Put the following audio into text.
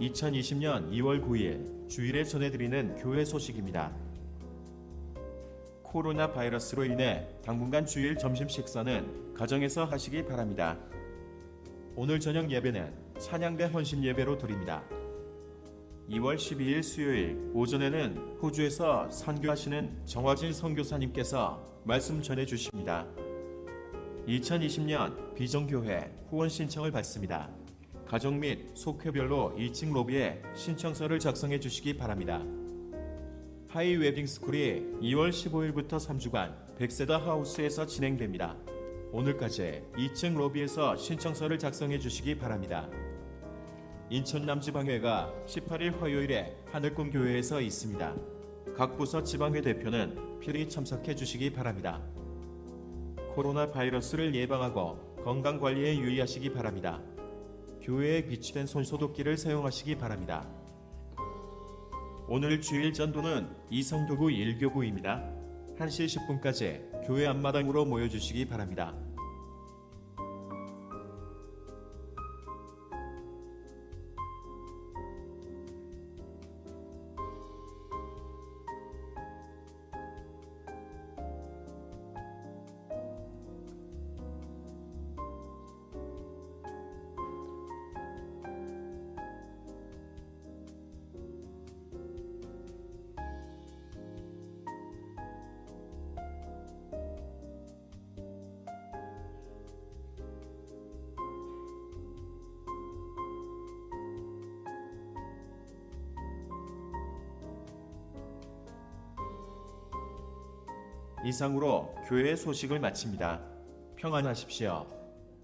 2020년 2월 9일 주일에 전해드리는 교회 소식입니다. 코로나 바이러스로 인해 당분간 주일 점심 식사는 가정에서 하시기 바랍니다. 오늘 저녁 예배는 찬양대 헌신 예배로 드립니다. 2월 12일 수요일 오전에는 호주에서 선교하시는 정화진 선교사님께서 말씀 전해 주십니다. 2020년 비정교회 후원 신청을 받습니다. 가정 및 속회별로 2층 로비에 신청서를 작성해 주시기 바랍니다. 하이 웨딩 스쿨이 2월 15일부터 3주간 백세다 하우스에서 진행됩니다. 오늘까지 2층 로비에서 신청서를 작성해 주시기 바랍니다. 인천 남지방회가 18일 화요일에 하늘꿈 교회에서 있습니다. 각 부서 지방회 대표는 필히 참석해 주시기 바랍니다. 코로나 바이러스를 예방하고 건강 관리에 유의하시기 바랍니다. 교회에 비치된 손소독기를 사용하시기 바랍니다. 오늘 주일 전도는 이성교구 1교구입니다. 1시 10분까지 교회 앞마당으로 모여주시기 바랍니다. 이상으로 교회 소식을 마칩니다. 평안하십시오.